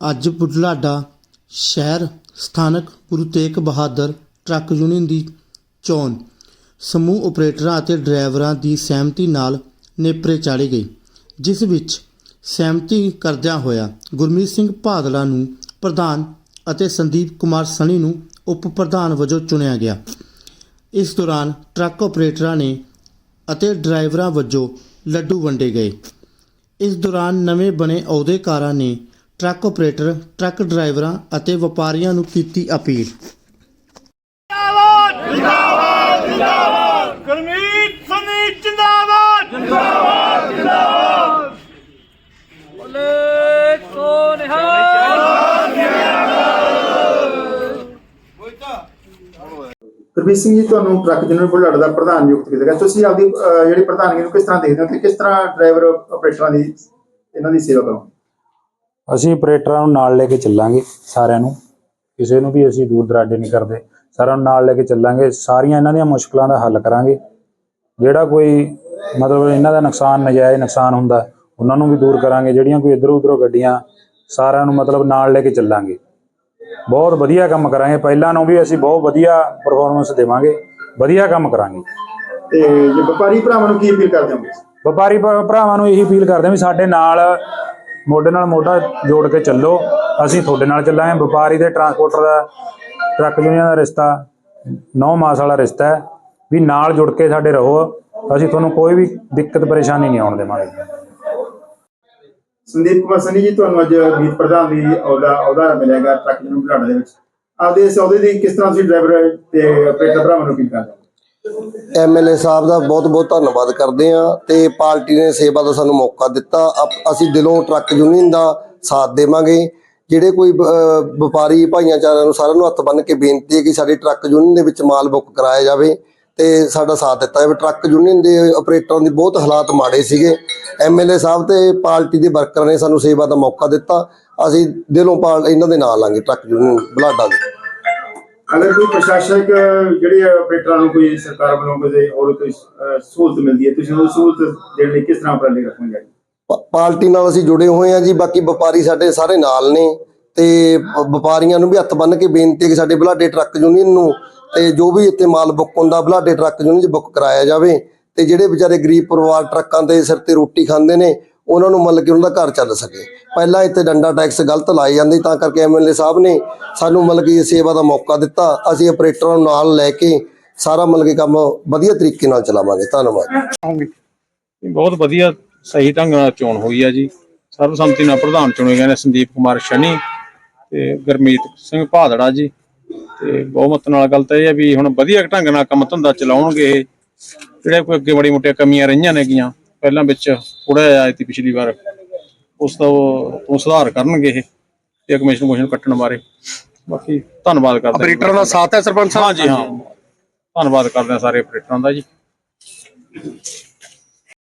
ਅੱਜ ਬੁਢਲਾਡਾ ਸ਼ਹਿਰ ਸਥਾਨਕ ਗੁਰੂ ਤੇਗ ਬਹਾਦਰ ਟਰੱਕ ਯੂਨੀਅਨ ਦੀ ਚੋਣ। ਸਮੂਹ ਆਪਰੇਟਰਾਂ ਅਤੇ ਡਰਾਈਵਰਾਂ ਦੀ ਸਹਿਮਤੀ ਨਾਲ ਨੇਪਰੇ ਚਾੜੀ ਗਈ, ਜਿਸ ਵਿੱਚ ਸਹਿਮਤੀ ਕਰਦਿਆਂ ਹੋਇਆ ਗੁਰਮੀਤ ਸਿੰਘ ਭਾਦਲਾ ਨੂੰ ਪ੍ਰਧਾਨ ਅਤੇ ਸੰਦੀਪ ਕੁਮਾਰ ਸਣੀ ਨੂੰ ਉਪ ਪ੍ਰਧਾਨ ਵਜੋਂ ਚੁਣਿਆ ਗਿਆ। ਇਸ ਦੌਰਾਨ ਟਰੱਕ ਆਪਰੇਟਰਾਂ ਨੇ ਅਤੇ ਡਰਾਈਵਰਾਂ ਵਜੋਂ ਲੱਡੂ ਵੰਡੇ ਗਏ। ਇਸ ਦੌਰਾਨ ਨਵੇਂ ਬਣੇ ਅਹੁਦੇਕਾਰਾਂ ਨੇ ਟਰੱਕ ਆਪਰੇਟਰ ਟਰੱਕ ਡਰਾਈਵਰਾਂ ਅਤੇ ਵਪਾਰੀਆਂ ਨੂੰ ਕੀਤੀ ਅਪੀਲ। ਜਿੰਦਾਬਾਦ! ਜਿੰਦਾਬਾਦ! ਜਿੰਦਾਬਾਦ! ਗੁਰਮੀਤ ਸੰਨੀ ਜਿੰਦਾਬਾਦ! ਜਿੰਦਾਬਾਦ! ਜਿੰਦਾਬਾਦ! ਬੋਲੇ ਸੋ ਨਿਹਾਲ! ਗੁਰਮੀਤ ਸਿੰਘ ਜੀ ਤੁਹਾਨੂੰ ਟਰੱਕ ਯੂਨੀਅਨ ਬੁਢਲਾਡਾ ਦਾ ਪ੍ਰਧਾਨ ਨਿਯੁਕਤ ਕੀਤਾ ਗਿਆ। ਤੁਸੀਂ ਆਪਦੀ ਜਿਹੜੀ ਪ੍ਰਧਾਨਗੀ ਨੂੰ ਕਿਸ ਤਰ੍ਹਾਂ ਦੇਖਦੇ ਹੋ ਤੇ ਕਿਸ ਤਰ੍ਹਾਂ ਡਰਾਈਵਰ ਆਪਰੇਟਰਾਂ ਦੀ ਇਹਨਾਂ ਦੀ ਸੇਵਾ ਕਰੋ? ਅਸੀਂ ਆਪਰੇਟਰਾਂ ਨੂੰ ਨਾਲ ਲੈ ਕੇ ਚੱਲਾਂਗੇ ਸਾਰਿਆਂ ਨੂੰ। ਕਿਸੇ ਨੂੰ ਵੀ ਅਸੀਂ ਦੂਰ ਦਰਾਡੇ ਨਹੀਂ ਕਰਦੇ। ਸਾਰਿਆਂ ਨੂੰ ਨਾਲ ਲੈ ਕੇ ਚੱਲਾਂਗੇ। ਸਾਰੀਆਂ ਇਹਨਾਂ ਦੀਆਂ ਮੁਸ਼ਕਲਾਂ ਦਾ ਹੱਲ ਕਰਾਂਗੇ। ਜਿਹੜਾ ਕੋਈ ਮਤਲਬ ਇਹਨਾਂ ਦਾ ਨੁਕਸਾਨ ਨਜਾਇਜ਼ ਨੁਕਸਾਨ ਹੁੰਦਾ ਉਹਨਾਂ ਨੂੰ ਵੀ ਦੂਰ ਕਰਾਂਗੇ। ਜਿਹੜੀਆਂ ਕੋਈ ਇਧਰੋਂ ਉਧਰੋਂ ਗੱਡੀਆਂ ਸਾਰਿਆਂ ਨੂੰ ਮਤਲਬ ਨਾਲ ਲੈ ਕੇ ਚੱਲਾਂਗੇ। ਬਹੁਤ ਵਧੀਆ ਕੰਮ ਕਰਾਂਗੇ। ਪਹਿਲਾਂ ਨੂੰ ਵੀ ਅਸੀਂ ਬਹੁਤ ਵਧੀਆ ਪਰਫਾਰਮੈਂਸ ਦੇਵਾਂਗੇ। ਵਧੀਆ ਕੰਮ ਕਰਾਂਗੇ। ਤੇ ਜੇ ਵਪਾਰੀ ਭਰਾਵਾਂ ਨੂੰ ਕੀ ਅਪੀਲ ਕਰਦੇ ਹੋ? ਵਪਾਰੀ ਭਰਾਵਾਂ ਨੂੰ ਇਹੀ ਫੀਲ ਕਰਦੇ ਹਾਂ ਵੀ ਸਾਡੇ ਨਾਲ ਮੋਢੇ ਨਾਲ ਮੋਢਾ ਜੋੜ ਕੇ ਚੱਲੋ। ਅਸੀਂ ਤੁਹਾਡੇ ਨਾਲ ਚੱਲਾਂਗੇ। ਵਪਾਰੀ ਤੇ ਟਰਾਂਸਪੋਰਟਰ ਦਾ ਟਰੱਕ ਯੂਨੀਅਨ ਦਾ ਰਿਸ਼ਤਾ, ਨੌ ਮਾਸ ਵਾਲਾ ਰਿਸ਼ਤਾ ਹੈ। ਵੀ ਨਾਲ ਜੁੜ ਕੇ ਸਾਡੇ ਰਹੋ। ਅਸੀਂ ਤੁਹਾਨੂੰ ਕੋਈ ਵੀ ਦਿੱਕਤ, ਪਰੇਸ਼ਾਨੀ ਨਹੀਂ ਆਉਣ ਦੇਵਾਂਗੇ। ਸੰਦੀਪ ਕੁਮਾਰ ਸਨੀ ਜੀ, ਤੁਹਾਨੂੰ ਅੱਜ ਮੀਤ ਪ੍ਰਧਾਨ ਦੀ ਅਹੁਦਾ ਅਹੁਦਾ ਮਿਲੇਗਾ ਟਰੱਕ ਯੂਨੀਅਨ ਬੁਢਲਾਡਾ ਦੇ ਵਿੱਚ। ਆਪਦੇ ਇਸ ਅਹੁਦੇ ਦੀ ਕਿਸ ਤਰ੍ਹਾਂ ਤੁਸੀਂ ਡਰਾਈਵਰ ਤੇ ਆਪਰੇਟਰ ਭਰਾਵਾਂ ਨੂੰ ਅਪੀਲ ਕਰਦੇ ਐਮਐਲਏ ਸਾਹਿਬ ਦਾ ਬਹੁਤ ਬਹੁਤ ਧੰਨਵਾਦ ਕਰਦੇ ਹਾਂ ਤੇ ਪਾਰਟੀ ਨੇ ਸੇਵਾ ਦਾ ਸਾਨੂੰ ਮੌਕਾ ਦਿੱਤਾ। ਅਪ- ਅਸੀਂ ਦਿਲੋਂ ਟਰੱਕ ਯੂਨੀਅਨ ਦਾ ਸਾਥ ਦੇਵਾਂਗੇ। ਜਿਹੜੇ ਕੋਈ ਵਪਾਰੀ ਭਾਈਆਂਚਾਰਿਆਂ ਨੂੰ ਸਾਰਿਆਂ ਨੂੰ ਹੱਥ ਬੰਨ੍ਹ ਕੇ ਬੇਨਤੀ ਹੈ ਕਿ ਸਾਡੀ ਟਰੱਕ ਯੂਨੀਅਨ ਦੇ ਵਿੱਚ ਮਾਲ ਬੁੱਕ ਕਰਾਇਆ ਜਾਵੇ ਤੇ ਸਾਡਾ ਸਾਥ ਦਿੱਤਾ ਜਾਵੇ। ਟਰੱਕ ਯੂਨੀਅਨ ਦੇ ਆਪਰੇਟਰਾਂ ਦੀ ਬਹੁਤ ਹਾਲਾਤ ਮਾੜੇ ਸੀਗੇ। ਐਮਐਲਏ ਸਾਹਿਬ ਤੇ ਪਾਰਟੀ ਦੇ ਵਰਕਰਾਂ ਨੇ ਸਾਨੂੰ ਸੇਵਾ ਦਾ ਮੌਕਾ ਦਿੱਤਾ। ਅਸੀਂ ਦਿਲੋਂ ਪਾਲ, ਇਹਨਾਂ ਦੇ ਨਾਲ ਲਾਂਗੇ ਟਰੱਕ ਯੂਨੀਅਨ ਬਲਾਡਾ ਦੇ। ਅਗਰ ਕੋਈ ਪ੍ਰਸ਼ਾਸਨਿਕ ਜਿਹੜੇ ਆਪਰੇਟਰਾਂ ਨੂੰ ਕੋਈ ਸਰਕਾਰ ਵੱਲੋਂ ਕੋਈ ਹੋਰ ਕੋਈ ਸਹੂਲਤ ਮਿਲਦੀ ਹੈ, ਤੁਸੀਂ ਉਹ ਸਹੂਲਤ ਦੇਣ ਲਈ ਕਿਸ ਤਰ੍ਹਾਂ ਉਪਰਾਲੇ ਰੱਖੋਗੇ ਪਾਰਟੀ ਨਾਲ ਅਸੀਂ ਜੁੜੇ ਹੋਏ ਹਾਂ ਜੀ, ਬਾਕੀ ਵਪਾਰੀ ਸਾਡੇ ਸਾਰੇ ਨਾਲ ਨੇ ਤੇ ਵ- ਵਪਾਰੀਆਂ ਨੂੰ ਵੀ ਹੱਥ ਬੰਨ ਕੇ ਬੇਨਤੀ ਹੈ ਕਿ ਸਾਡੇ ਬਲਾਡੇ ਟਰੱਕ ਯੂਨੀਅਨ ਨੂੰ ਤੇ ਜੋ ਵੀ ਇੱਥੇ ਮਾਲ ਬੁੱਕ ਹੁੰਦਾ, ਬਲਾਡੇ ਟਰੱਕ ਯੂਨੀਅਨ 'ਚ ਬੁੱਕ ਕਰਾਇਆ ਜਾਵੇ ਤੇ ਜਿਹੜੇ ਵਿਚਾਰੇ ਗਰੀਬ ਪਰਿਵਾਰ ਟਰੱਕਾਂ ਦੇ ਸਿਰ ਤੇ ਰੋਟੀ ਖਾਂਦੇ ਨੇ ਉਹਨਾਂ ਨੂੰ ਮਤਲਬ ਕਿ ਉਹਨਾਂ ਦਾ ਘਰ ਚੱਲ ਸਕੇ। ਪਹਿਲਾਂ ਇੱਥੇ ਡੰਡਾ ਟੈਕਸ ਗਲਤ ਲਾਏ ਜਾਂਦੇ ਤਾਂ ਕਰਕੇ ਐਮਐਲਏ ਸਾਹਿਬ ਨੇ ਸਾਨੂੰ ਮਤਲਬ ਕਿ ਸੇਵਾ ਦਾ ਮੌਕਾ ਦਿੱਤਾ। ਅਸੀਂ ਆਪਰੇਟਰਾਂ ਨੂੰ ਨਾਲ ਲੈ ਕੇ ਸਾਰਾ ਮਤਲਬ ਕਿ ਕੰਮ ਵਧੀਆ ਤਰੀਕੇ ਨਾਲ ਚਲਾਵਾਂਗੇ। ਧੰਨਵਾਦ। ਇਹ ਬਹੁਤ ਵਧੀਆ ਸਹੀ ਢੰਗ ਨਾਲ ਚੋਣ ਹੋਈ ਆ ਜੀ। ਸਰਬਸੰਮਤੀ ਨਾਲ ਪ੍ਰਧਾਨ ਚੁਣੇ ਗਏ ਨੇ ਸੰਦੀਪ ਕੁਮਾਰ ਸ਼ਨੀ ਤੇ ਗੁਰਮੀਤ ਸਿੰਘ ਭਾਦੜਾ ਜੀ। ਤੇ ਬਹੁਮਤ ਨਾਲ ਗੱਲ ਤਾਂ ਇਹ ਹੈ ਵੀ ਹੁਣ ਵਧੀਆ ਢੰਗ ਨਾਲ ਕੰਮ ਧੰਦਾ ਚਲਾਉਣਗੇ। ਜਿਹੜੇ ਕੋਈ ਅੱਗੇ ਬੜੀ ਮੋਟੀਆਂ ਕਮੀਆਂ ਰਹੀਆਂ ਨੇਗੀਆਂ ਪਹਿਲਾਂ ਵਿੱਚ ਥੋੜਾ ਜਿਹਾ ਆਈ ਸੀ ਪਿਛਲੀ ਵਾਰ ਉਸ ਤੋਂ ਉਹ ਸੁਧਾਰ ਕਰਨਗੇ ਇਹ ਤੇ ਕਮਿਸ਼ਨ ਕਮਿਸ਼ਨ ਕੱਟਣ ਬਾਰੇ। ਬਾਕੀ ਧੰਨਵਾਦ ਕਰਦੇ ਆਪਰੇਟਰਾਂ ਦਾ ਸਾਥ ਹੈ ਸਰਪੰਚ ਸਾਹਿਬ? ਹਾਂ ਜੀ ਹਾਂ। ਧੰਨਵਾਦ ਕਰਦੇ ਹਾਂ ਸਾਰੇ ਆਪਰੇਟਰਾਂ ਦਾ ਜੀ।